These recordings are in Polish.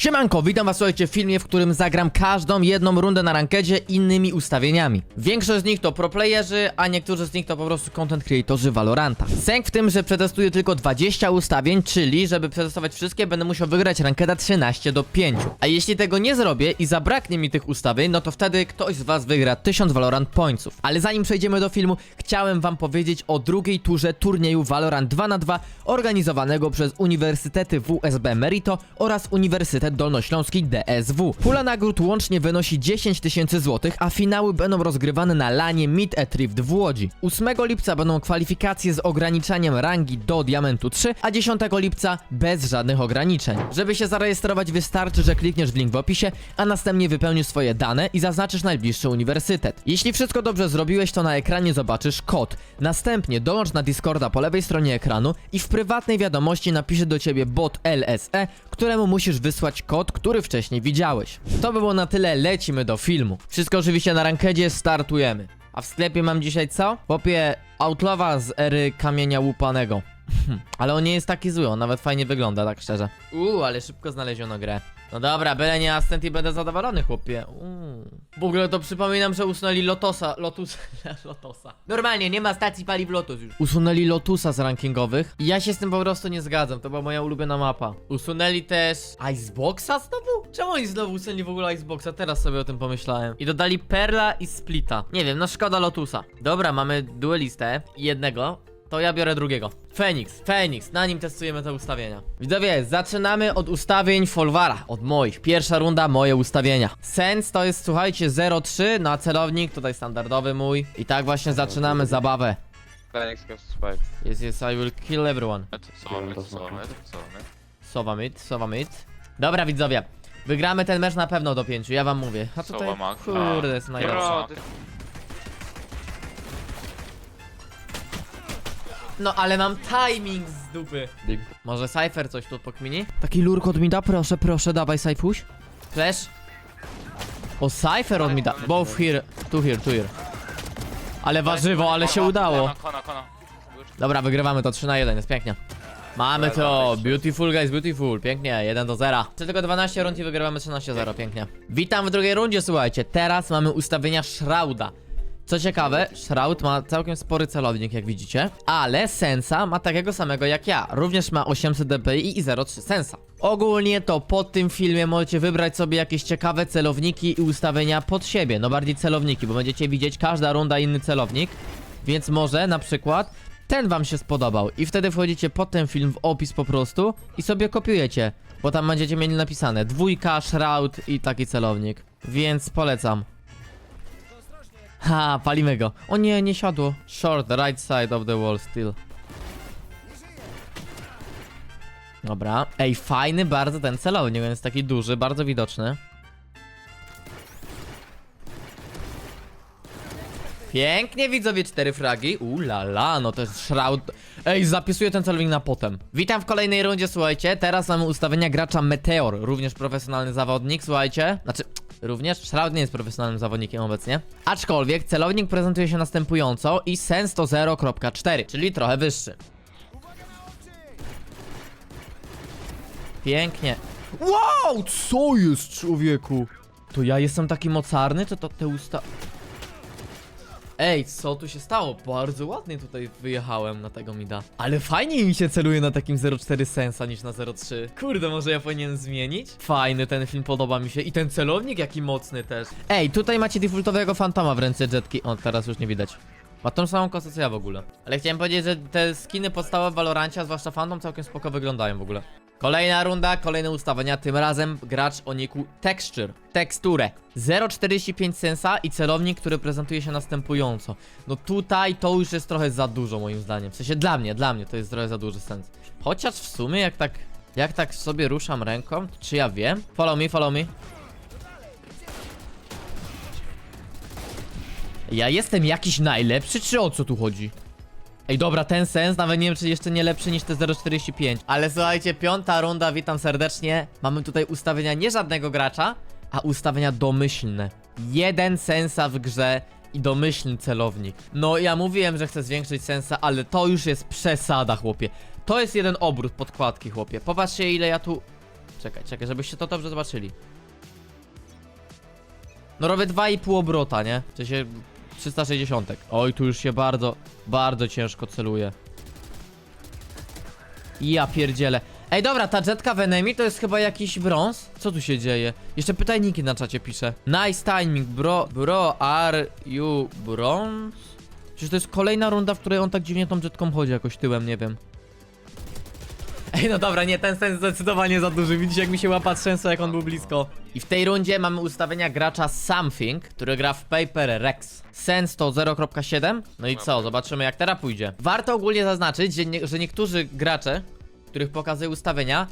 Siemanko, witam was słuchajcie w filmie, w którym zagram każdą jedną rundę na rankedzie innymi ustawieniami. Większość z nich to proplayerzy, a niektórzy z nich to po prostu content creatorzy Valoranta. Sęk w tym, że przetestuję tylko 20 ustawień, czyli żeby przetestować wszystkie będę musiał wygrać rankeda 13 do 5. A jeśli tego nie zrobię i zabraknie mi tych ustawień, no to wtedy ktoś z was wygra 1000 Valorant Pointsów. Ale zanim przejdziemy do filmu, chciałem wam powiedzieć o drugiej turze turnieju Valorant 2 na 2 organizowanego przez Uniwersytety WSB Merito oraz Uniwersytet Dolnośląski DSW. Pula nagród łącznie wynosi 10 tysięcy złotych, a finały będą rozgrywane na lanie Mid Etrift w Łodzi. 8 lipca będą kwalifikacje z ograniczaniem rangi do Diamentu 3, a 10 lipca bez żadnych ograniczeń. Żeby się zarejestrować wystarczy, że klikniesz w link w opisie, a następnie wypełnisz swoje dane i zaznaczysz najbliższy uniwersytet. Jeśli wszystko dobrze zrobiłeś, to na ekranie zobaczysz kod. Następnie dołącz na Discorda po lewej stronie ekranu i w prywatnej wiadomości napisze do ciebie bot LSE, któremu musisz wysłać kod, który wcześniej widziałeś. To by było na tyle, lecimy do filmu. Wszystko oczywiście na rankedzie, startujemy. A w sklepie mam dzisiaj co? Popie Outlawa z ery kamienia łupanego. Ale on nie jest taki zły, on nawet fajnie wygląda, tak szczerze. Uuu, ale szybko znaleziono grę. No dobra, byle nie asystent i będę zadowolony, chłopie. Uuu. W ogóle to przypominam, że usunęli Lotosa, Lotus, Lotosa. Normalnie, nie ma stacji paliw Lotus już. Usunęli Lotusa z rankingowych i ja się z tym po prostu nie zgadzam, to była moja ulubiona mapa. Usunęli też Iceboxa znowu? Czemu oni znowu usunęli w ogóle Iceboxa? Teraz sobie o tym pomyślałem. I dodali Perla i Splita. Nie wiem, no szkoda Lotusa. Dobra, mamy duelistę jednego. To ja biorę drugiego. Phoenix, Phoenix, na nim testujemy te ustawienia. Widzowie, zaczynamy od ustawień Folwara, od moich. Pierwsza runda, moje ustawienia. Sens to jest, słuchajcie, 0,3 na celownik, tutaj standardowy mój. I tak właśnie zaczynamy zabawę. Phoenix goes to spike. Yes, yes, I will kill everyone. Sowa mid, sowa mid, sowa mid. Sowa mid, sowa mid. Dobra, widzowie. Wygramy ten mecz na pewno do pięciu, ja wam mówię. A tutaj, Sowa mag. kurde, jest najlepsze. Bro, No ale mam timing z dupy. Może Cypher coś tu pokmini? Taki lurk od mida, proszę, proszę, dawaj Cyphuś. Flash. O, Cypher od mida. Both here, two here, two here. Ale warzywo, ale się udało. Kona, kona, kona. Dobra, wygrywamy to 3 na 1, jest pięknie. Mamy to, beautiful guys, beautiful, pięknie, 1 do 0. Czy tylko 12 rund i wygrywamy 13-0, pięknie. Witam w drugiej rundzie, słuchajcie, teraz mamy ustawienia Shrouda. Co ciekawe, Shroud ma całkiem spory celownik, jak widzicie, ale Sensa ma takiego samego jak ja. Również ma 800 dpi i 0,3 Sensa. Ogólnie to po tym filmie możecie wybrać sobie jakieś ciekawe celowniki i ustawienia pod siebie. No bardziej celowniki, bo będziecie widzieć każda runda inny celownik. Więc może na przykład ten wam się spodobał i wtedy wchodzicie pod ten film w opis po prostu i sobie kopiujecie, bo tam będziecie mieli napisane dwójka, shroud i taki celownik. Więc polecam. Ha, palimy go. O nie, nie siadło. Short, right side of the wall still. Dobra. Ej, fajny bardzo ten celownik, jest taki duży, bardzo widoczny. Pięknie widzowie, cztery fragi. Ula la, no to jest shroud. Ej, zapisuję ten celownik na potem. Witam w kolejnej rundzie, słuchajcie. Teraz mamy ustawienia gracza Meteor, również profesjonalny zawodnik, słuchajcie. Znaczy, również Shroud nie jest profesjonalnym zawodnikiem obecnie. Aczkolwiek celownik prezentuje się następująco i sens to 0.4, czyli trochę wyższy. Pięknie. Wow, co jest człowieku? To ja jestem taki mocarny, to to te usta... Ej, co tu się stało? Bardzo ładnie tutaj wyjechałem na tego mida. Ale fajniej mi się celuje na takim 0.4 sensa niż na 0.3. Kurde, może ja powinienem zmienić? Fajny ten film, podoba mi się. I ten celownik jaki mocny też. Ej, tutaj macie defaultowego fantoma w ręce jetki. O, teraz już nie widać. Ma tą samą kosę co ja w ogóle. Ale chciałem powiedzieć, że te skiny podstawowe w Valorancie, a zwłaszcza Phantom, całkiem spoko wyglądają w ogóle. Kolejna runda, kolejne ustawienia, tym razem gracz o niku Texture, teksturę. 0,45 sensa i celownik, który prezentuje się następująco. No tutaj to już jest trochę za dużo moim zdaniem. W sensie dla mnie, dla mnie to jest trochę za duży sens. Chociaż w sumie jak tak, jak tak sobie ruszam ręką, czy ja wiem? Follow me, follow me. Ja jestem jakiś najlepszy, czy o co tu chodzi? Ej, dobra, ten sens, nawet nie wiem, czy jeszcze nie lepszy niż te 0,45. Ale słuchajcie, piąta runda, witam serdecznie. Mamy tutaj ustawienia nie żadnego gracza, a ustawienia domyślne. Jeden sensa w grze i domyślny celownik. No, ja mówiłem, że chcę zwiększyć sensa, ale to już jest przesada, chłopie. To jest jeden obrót podkładki, chłopie. Popatrzcie, ile ja tu Czekaj, czekaj, żebyście to dobrze zobaczyli. No robię 2,5 obrota, nie? W sensie 360. Oj, tu już się bardzo, bardzo ciężko celuje. Ja pierdzielę. Ej, dobra, ta jetka w enemy to jest chyba jakiś brąz? Co tu się dzieje? Jeszcze pytajniki na czacie pisze. Nice timing, bro, bro, are you bronze? Przecież to jest kolejna runda, w której on tak dziwnie tą jetką chodzi jakoś tyłem, nie wiem. Ej, no dobra, nie, ten sens zdecydowanie za duży. Widzicie, jak mi się łapa trzęsła, jak on był blisko. I w tej rundzie mamy ustawienia gracza Something, który gra w Paper Rex. Sens to 0.7. No i co, zobaczymy jak teraz pójdzie. Warto ogólnie zaznaczyć, że, nie, że niektórzy gracze, których pokazuję ustawienia,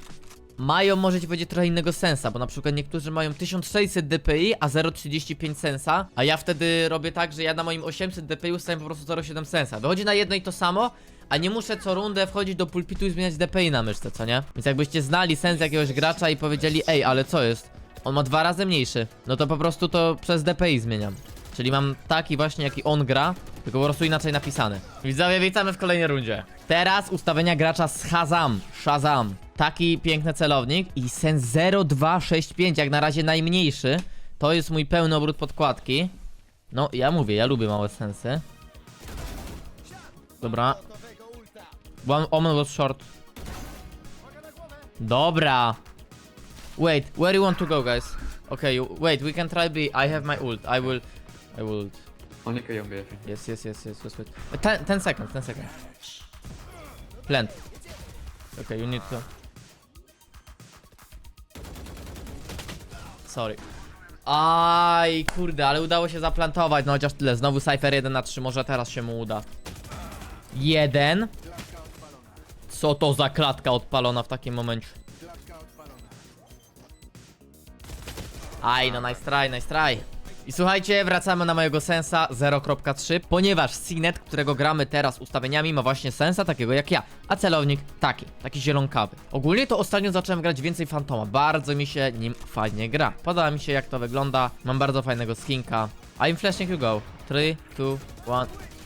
mają, możecie powiedzieć, trochę innego sensa, bo na przykład niektórzy mają 1600 dpi, a 0,35 sensa, a ja wtedy robię tak, że ja na moim 800 dpi ustawiam po prostu 0,7 sensa. Wychodzi na jedno i to samo, a nie muszę co rundę wchodzić do pulpitu i zmieniać dpi na myszce, co nie? Więc jakbyście znali sens jakiegoś gracza i powiedzieli, ej, ale co jest? On ma dwa razy mniejszy, no to po prostu to przez dpi zmieniam. Czyli mam taki właśnie, jaki on gra, tylko po prostu inaczej napisany. Widzowie, witamy w kolejnej rundzie. Teraz ustawienia gracza z Shazam. Shazam. Taki piękny celownik i sens 0265, jak na razie najmniejszy. To jest mój pełny obrót podkładki. No, ja mówię, ja lubię małe sensy. Dobra. One omen was short. Dobra. Wait, where you want to go, guys? Okay, you, wait, we can try B. I have my ult. I will... I will ult. Only. Yes, yes, yes, yes, just wait. Uh, ten, 10 seconds, 10 seconds. Plant. Okay, you need to... Sorry. Aj, kurde, ale udało się zaplantować, no chociaż tyle. Znowu Cypher 1 na 3, może teraz się mu uda. Jeden. Co to za klatka odpalona w takim momencie? Aj, no nice try, nice try. I słuchajcie, wracamy na mojego sensa 0.3, ponieważ Signet, którego gramy teraz ustawieniami, ma właśnie sensa takiego jak ja, a celownik taki, taki zielonkawy. Ogólnie to ostatnio zacząłem grać więcej Fantoma, bardzo mi się nim fajnie gra. Podoba mi się jak to wygląda, mam bardzo fajnego skinka. I'm flashing you go. 3, 2, 1.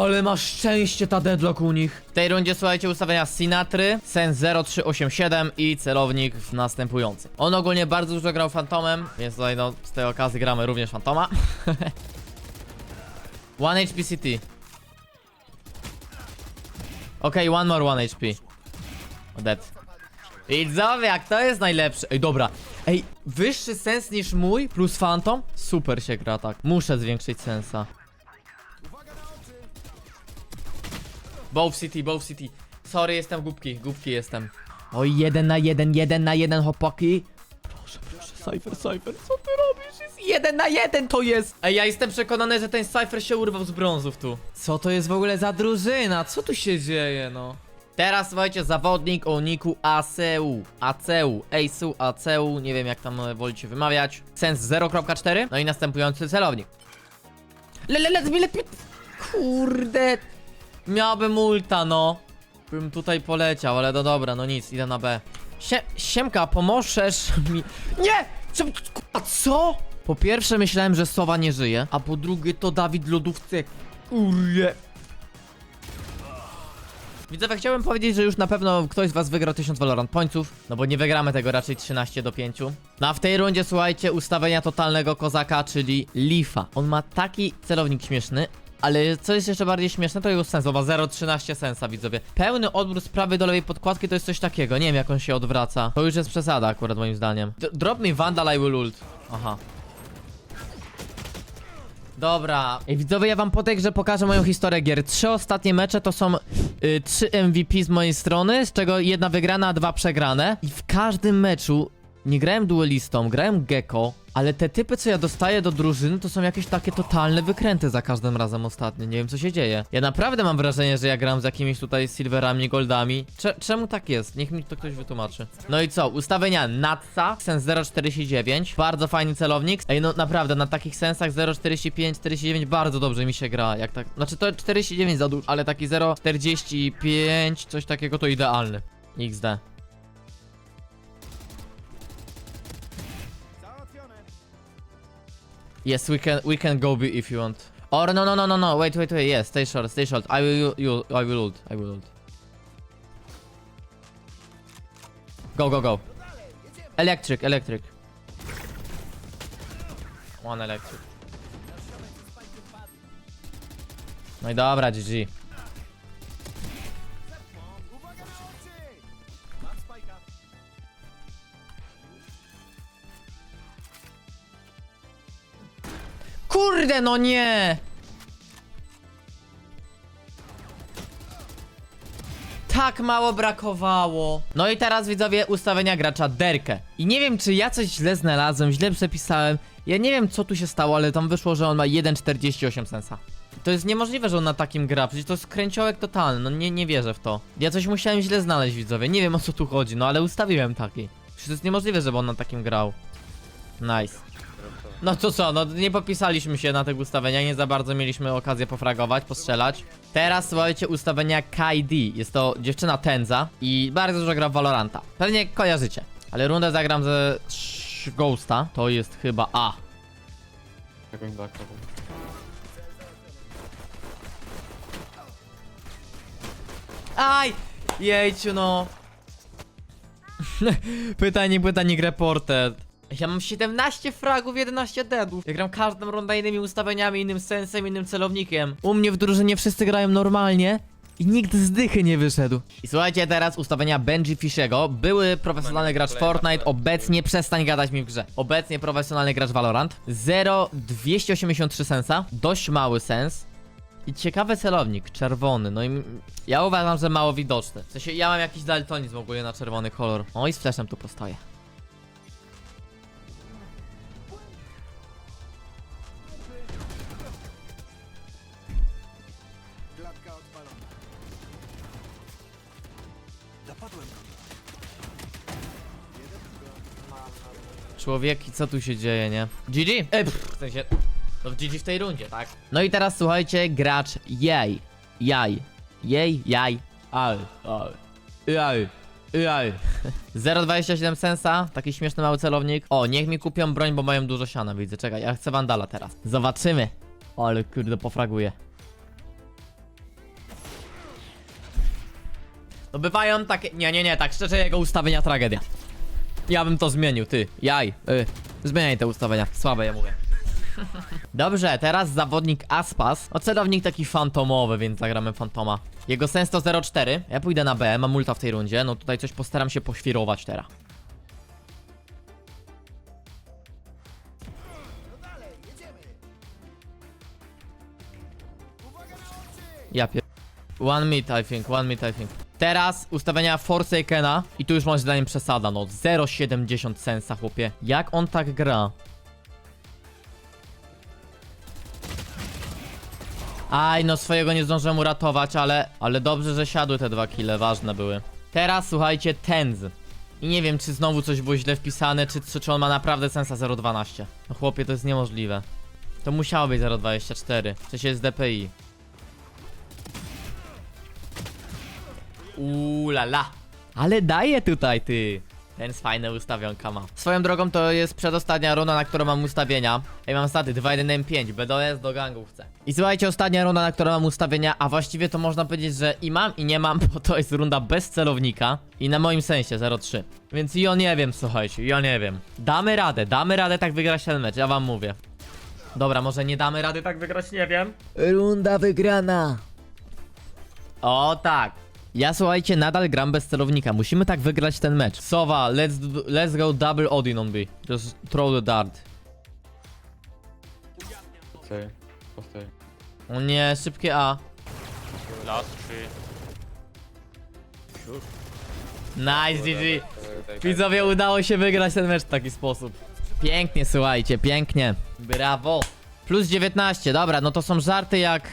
Ale masz szczęście ta deadlock u nich. W tej rundzie słuchajcie ustawienia Sinatry, Sens 0387 i celownik w następujący. On ogólnie bardzo dużo grał Fantomem, więc tutaj no z tej okazji gramy również Fantoma. one HP City. Okej, one more one HP. Dead. Widzowie, jak to jest najlepsze? Ej, dobra. Ej, wyższy sens niż mój plus Phantom? Super się gra tak. Muszę zwiększyć sensa. Both City, both City. Sorry, jestem głupki, głupki jestem. Oj, jeden na jeden, jeden na jeden, chłopaki. Proszę, proszę, Cypher, Cypher, co ty robisz? Jest jeden na jeden to jest! Ej, ja jestem przekonany, że ten Cypher się urwał z brązów tu. Co to jest w ogóle za drużyna? Co tu się dzieje, no? Teraz słuchajcie, zawodnik o niku ACU. ACU, ACU, ACU, nie wiem jak tam wolicie wymawiać. Sens 0.4, no i następujący celownik. Le, le, le, mi lepiej... Kurde... Miałbym ulta, no. Bym tutaj poleciał, ale no dobra, no nic, idę na B. Sie Siemka, pomożesz mi... Nie! Co? A co? Po pierwsze myślałem, że Sowa nie żyje, a po drugie to Dawid lodówce. Kurde. Widzowie, chciałbym powiedzieć, że już na pewno ktoś z was wygra 1000 Valorant Pointsów, no bo nie wygramy tego raczej 13 do 5. No a w tej rundzie, słuchajcie, ustawienia totalnego kozaka, czyli Leafa. On ma taki celownik śmieszny, ale co jest jeszcze bardziej śmieszne, to jego sens, bo ma 0,13 sensa, widzowie. Pełny odwrót z prawej do lewej podkładki to jest coś takiego, nie wiem jak on się odwraca. To już jest przesada akurat moim zdaniem. D drop me Vandal, I will ult. Aha. Dobra. Ej, widzowie, ja wam po tej grze pokażę moją historię gier. Trzy ostatnie mecze to są y, trzy MVP z mojej strony, z czego jedna wygrana, a dwa przegrane. I w każdym meczu nie grałem duelistą, grałem gecko, ale te typy, co ja dostaję do drużyny, to są jakieś takie totalne wykręty za każdym razem ostatnio. Nie wiem, co się dzieje. Ja naprawdę mam wrażenie, że ja gram z jakimiś tutaj silverami, goldami. Cze czemu tak jest? Niech mi to ktoś wytłumaczy. No i co? Ustawienia Natsa, sens 0,49. Bardzo fajny celownik. Ej, no naprawdę, na takich sensach 0,45, 49 bardzo dobrze mi się gra. Jak tak... Znaczy to 49 za dużo, ale taki 0,45, coś takiego to idealny. XD. Yes, we can we can go B if you want. Or no no no no no wait wait wait yes stay short stay short I will you I will ult I will ult. Go, go, go. Electric, electric. One electric. No i dobra, GG. Kurde, no nie! Tak mało brakowało. No i teraz widzowie ustawienia gracza Derkę. I nie wiem czy ja coś źle znalazłem, źle przepisałem. Ja nie wiem co tu się stało, ale tam wyszło, że on ma 1,48 sensa. To jest niemożliwe, że on na takim gra, przecież to jest kręciołek totalny, no nie, nie wierzę w to. Ja coś musiałem źle znaleźć widzowie, nie wiem o co tu chodzi, no ale ustawiłem taki. Przecież to jest niemożliwe, żeby on na takim grał. Nice. No to co, no nie popisaliśmy się na tych ustawieniach, nie za bardzo mieliśmy okazję pofragować, postrzelać. Teraz słuchajcie ustawienia KD. Jest to dziewczyna Tenza i bardzo dużo gra w Valoranta. Pewnie kojarzycie. Ale rundę zagram ze Ghosta, to jest chyba A. Back, double. Aj! Jejciu no. pytanie, pytanie reported. Ja mam 17 fragów, 11 deadów. Ja gram każdą rundę innymi ustawieniami, innym sensem, innym celownikiem. U mnie w drużynie wszyscy grają normalnie i nikt z dychy nie wyszedł. I słuchajcie teraz ustawienia Benji Fishego. Były profesjonalny gracz Fortnite, obecnie przestań gadać mi w grze. Obecnie profesjonalny gracz Valorant. 0,283 sensa, dość mały sens. I ciekawy celownik, czerwony, no i ja uważam, że mało widoczny. W sensie ja mam jakiś daltonizm ogólnie na czerwony kolor. O i z flashem tu postoję. Człowieki, co tu się dzieje, nie? GG? E, pff, w sensie... No w GG w tej rundzie, tak? No i teraz słuchajcie, gracz Jaj. Jaj. Jej, jaj. Aj, aj. Jaj. Jaj. 0,27 sensa, taki śmieszny mały celownik. O, niech mi kupią broń, bo mają dużo siana, widzę. Czekaj, ja chcę Vandala teraz. Zobaczymy. Ale kurde, pofraguję. No bywają takie... Nie, nie, nie, tak szczerze jego ustawienia tragedia. Ja bym to zmienił, ty. Jaj. Y. Zmieniaj te ustawienia. Słabe, ja mówię. Dobrze, teraz zawodnik Aspas. O, celownik taki fantomowy, więc zagramy fantoma. Jego sens to 0,4. Ja pójdę na B, mam multa w tej rundzie. No tutaj coś postaram się poświrować teraz. Ja pier... One mid, I think, one mid, I think. Teraz ustawienia Forsakena i tu już moim zdaniem przesada, no 0,70 sensa, chłopie. Jak on tak gra? Aj, no swojego nie zdążyłem uratować, ale... Ale dobrze, że siadły te dwa kile, ważne były. Teraz słuchajcie, Tenz. I nie wiem, czy znowu coś było źle wpisane, czy, czy, on ma naprawdę sensa 0,12. No chłopie, to jest niemożliwe. To musiało być 0,24. W sensie jest DPI. Uuu la la. Ale daje tutaj ty. Ten jest fajny ustawionka ma. Swoją drogą to jest przedostatnia runda, na którą mam ustawienia. Ja mam staty 2-1-M5, BDS do gangu chcę. I słuchajcie, ostatnia runda, na którą mam ustawienia, a właściwie to można powiedzieć, że i mam i nie mam, bo to jest runda bez celownika. I na moim sensie 0-3. Więc ja nie wiem, słuchajcie, ja nie wiem. Damy radę, damy radę tak wygrać ten mecz, ja wam mówię. Dobra, może nie damy rady tak wygrać, nie wiem. Runda wygrana. O tak. Ja słuchajcie, nadal gram bez celownika. Musimy tak wygrać ten mecz. Sowa, let's, let's go double Odin on B. Just throw the dart. Stay. Postay. O nie, szybkie A. Last three. Nice, GG. Widzowie, udało się wygrać ten mecz w taki sposób. Pięknie, słuchajcie, pięknie. Brawo. Plus 19, dobra, no to są żarty jak...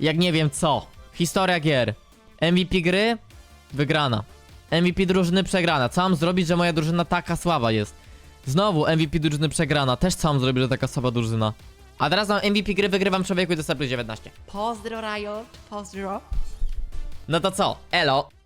Jak nie wiem co. Historia gier. MVP gry? Wygrana. MVP drużyny przegrana. Co mam zrobić, że moja drużyna taka słaba jest? Znowu MVP drużyny przegrana. Też co mam zrobić, że taka słaba drużyna? A teraz mam MVP gry, wygrywam człowieku i dostaję plus 19. Pozdro Riot, pozdro. No to co? Elo.